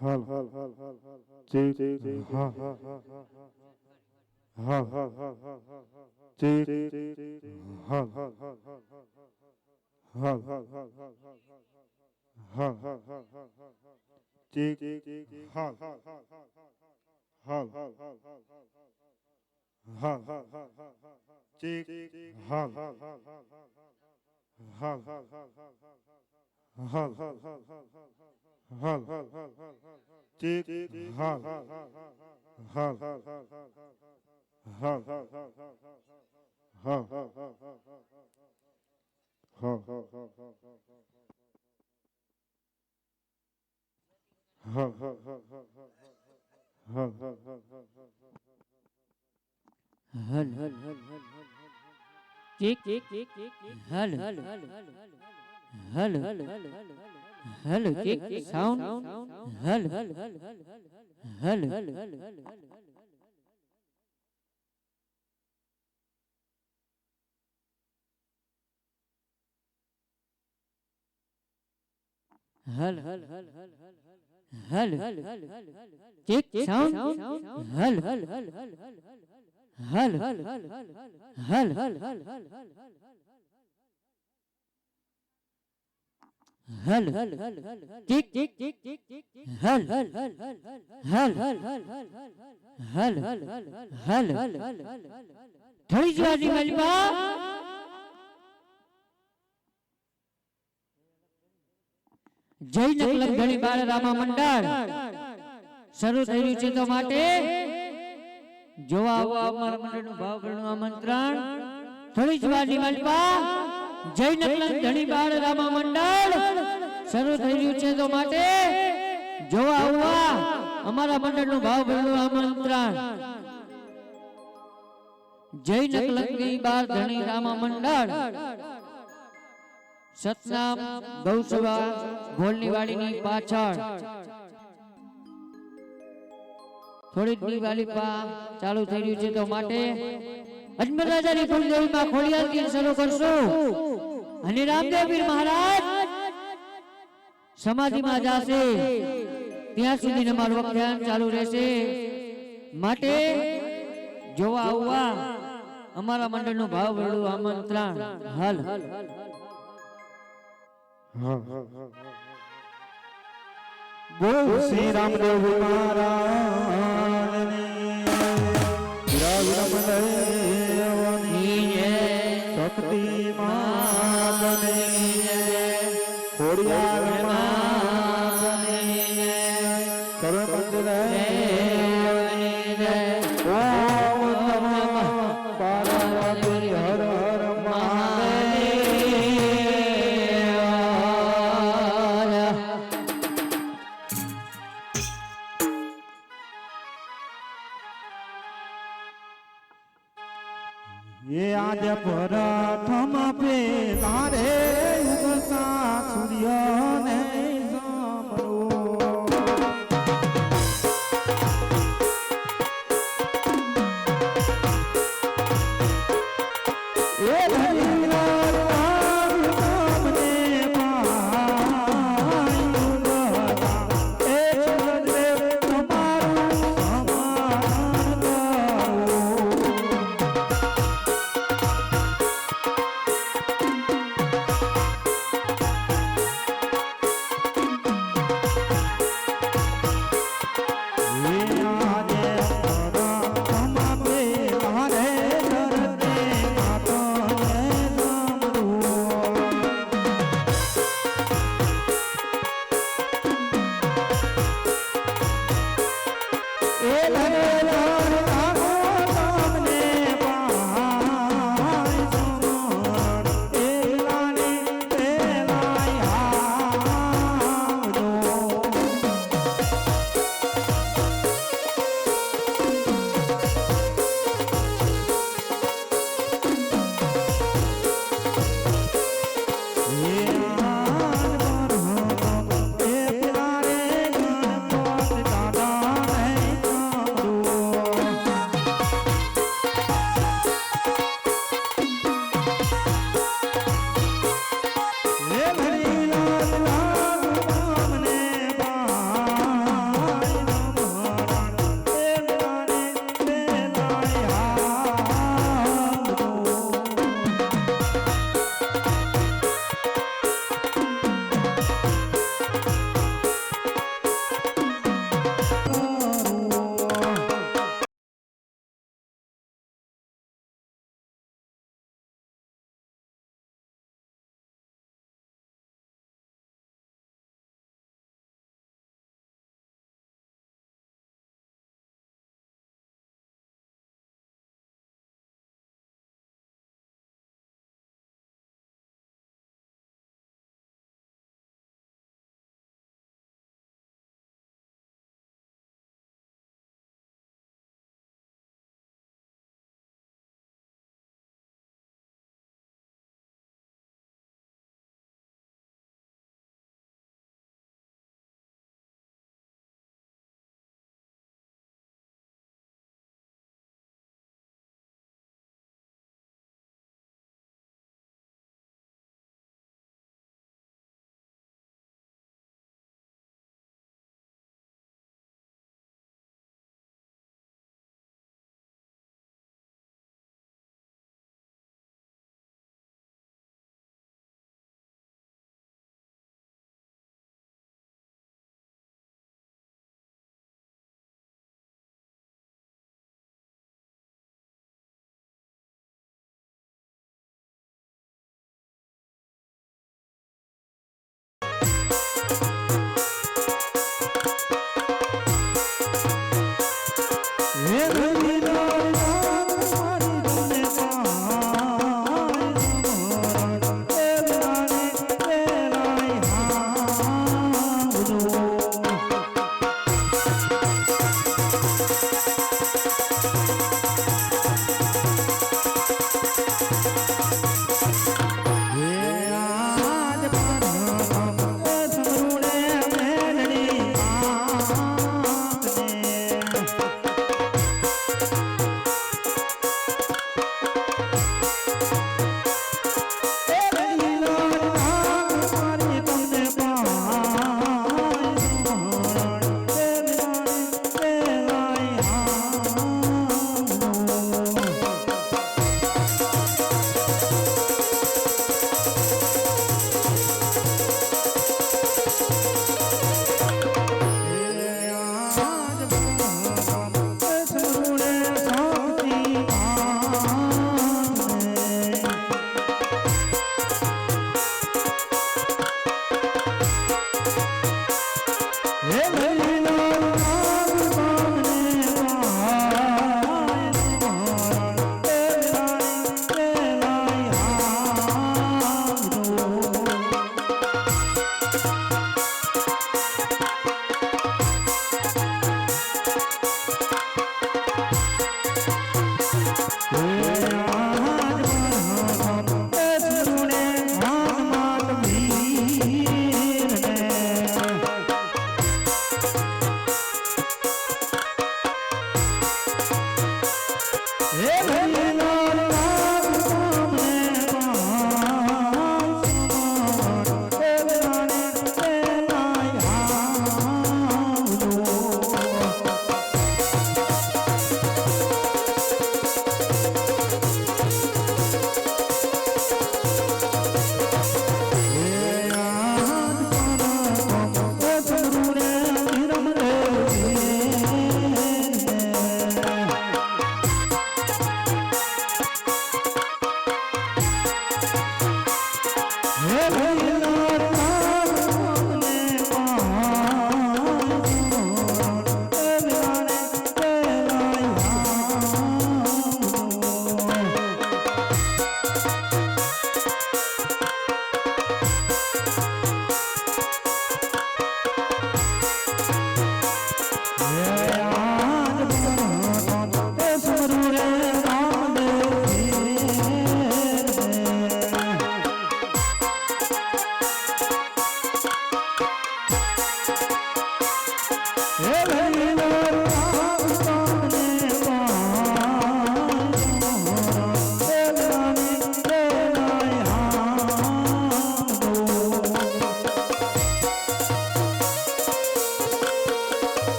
Hal, Jit, Hal, Hal, Jit, Hal, Hal, Hal, Jit, Hal, Hal, Hal, Jit, Hal, Hal, Hal, Hal, જી જી હલ હલ હલ હલ હલ હલ હલ ચીક હલ ચીક ચીક હલ હલ હલ હલ હલ હલ ચીક સાઉન્ડ હલ. હલ. હલ. હલ. હલ હલ હલ હલ હલ હલ હલ હલ હલ ચીક સાઉન્ડ હલ હલ હલ હલ હલ હલ હલ હલ હલ હલ. હલ. હલ. હલ. હલ હલ ચીક ચીક ચીક ચીક ચીક હલ હલ હલ હલ હલ હલ હલ હલ હલ હલ હલ હલ થોડી જવાજી મલબા. જય નકલન ઘણી બાળ રામા મંડળ. શરૂ થયું છે તો માટે જોવા આવો અમારા મંડળનું ભાવભરનું આમંત્રણ થોડી જ વાજી મલપા જય નકલન ધણી બાળ રામા મંડળ શરૂ થયું છે તો માટે જોવા આવવા અમારા મંડળનું ભાવભરનું આમંત્રણ. જય નકલક ઘણી બાળ ધણી રામા મંડળ સતનામ ગૌસભા ભોલની વાડીની પાછળ. થોડી દિવાળી પા ચાલુ થઈ રહ્યું છે તો માટે અજમેર રાજાની કુલદેવીમાં ખોડિયાર ગીર શરૂ કરશું. અને રામદેવપીર મહારાજ સમાધિમાં જાશે. ત્યાં સુધી અમારું અભિયાન ચાલુ રહેશે. માટે જોવા આવવા અમારા મંડળનું ભાવ ભરડું આમંત્રણ. હાલ. બોલ શ્રી રામદેવ મહારાજની. વિરાજનમદેવની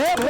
হে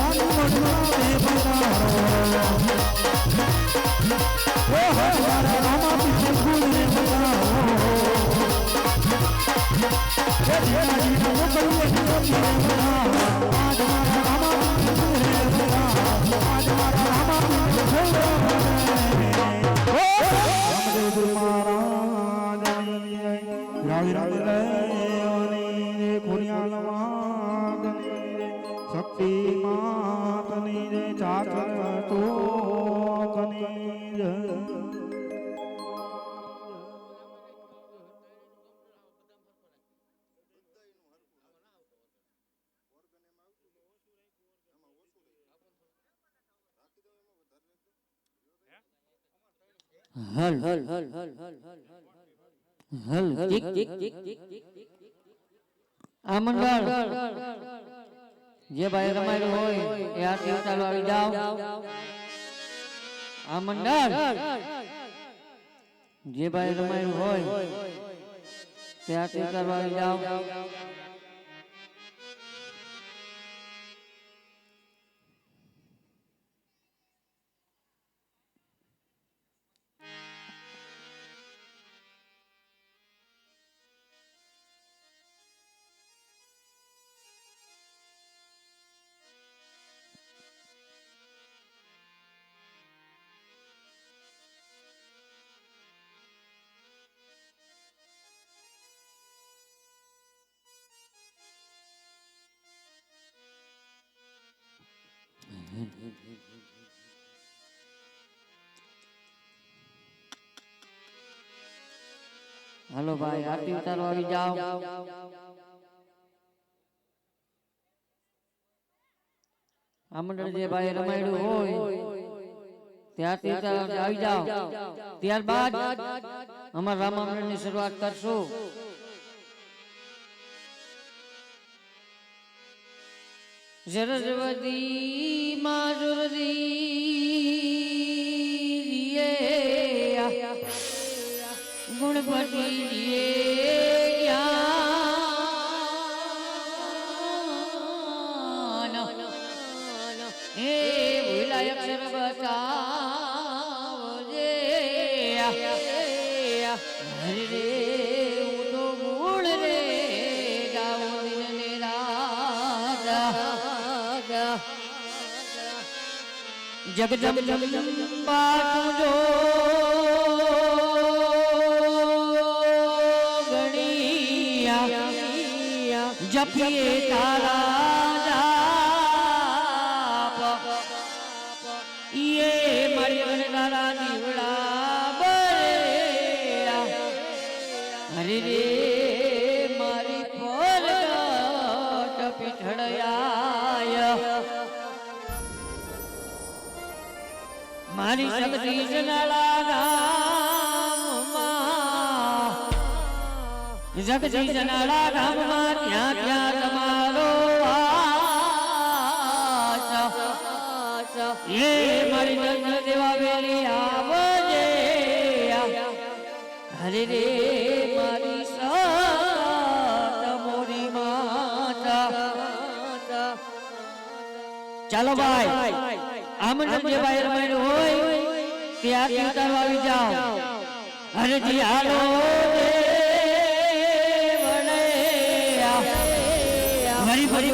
હલ હલ હલ હલ હલ ટીક ટીક આ મંડળ જે ભાઈ રમાયેલું હોય એ આરતી ચાલુ આવી જાઓ આ મંડળ જે ભાઈ રમાયેલું હોય તે આરતી ચાલુ આવી જાઓ હાલો ભાઈ આરતી ઉતારવા આવી જાઓ. આ મંડળ જે ભાઈ રમાયડું હોય ત્યારથી આવી જાઓ. ત્યારબાદ અમારા રામા મંડળની શરૂઆત કરશું. સરસ્વતી માધુરી ગુણપતિ જગદંબા તુજો ગણિયા જપીએ તારા મારી ગામમાં જગજી જનાળા ગામમાં ત્યાં ત્યાં તમારો એ મારી નંદ દેવા વેલી આવજે. હરે રે મારી સાત મોરી માતા. ચાલો ભાઈ. આમંત્રણ જે રમાયણ હોય આરતી ઉતારવા આવી જાઓ. અરે જી હાલો ફરી ફરી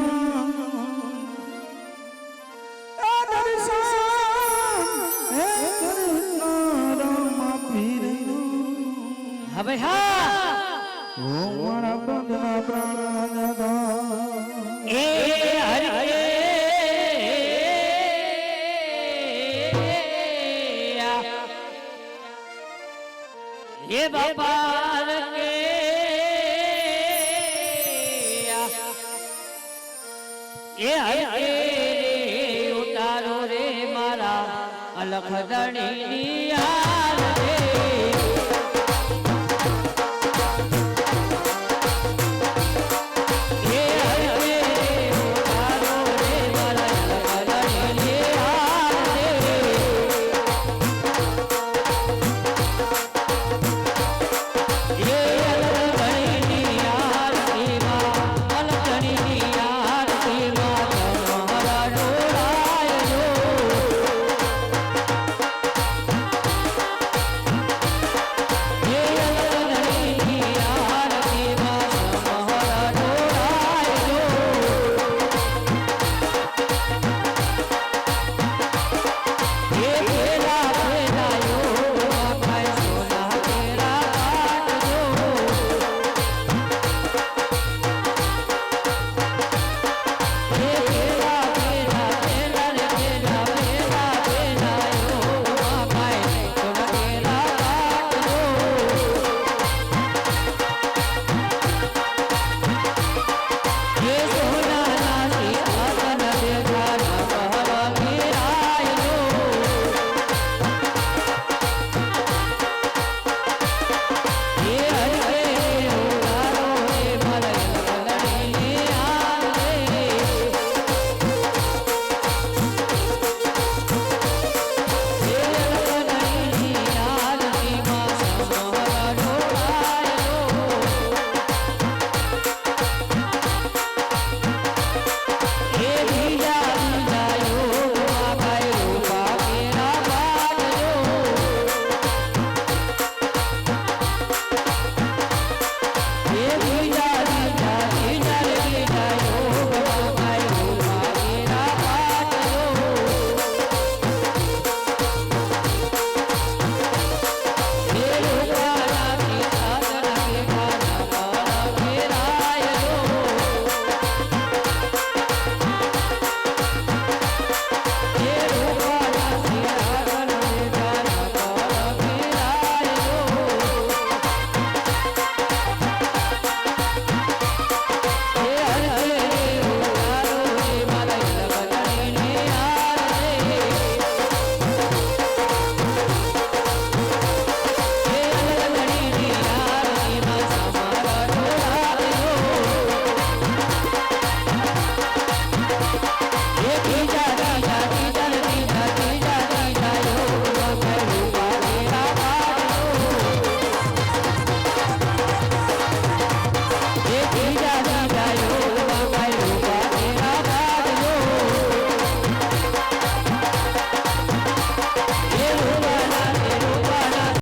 હા. પ્રાણ દાદા એ હરે એ બાપા રે એ હરે ઉતારો રે મારા અલખ દણી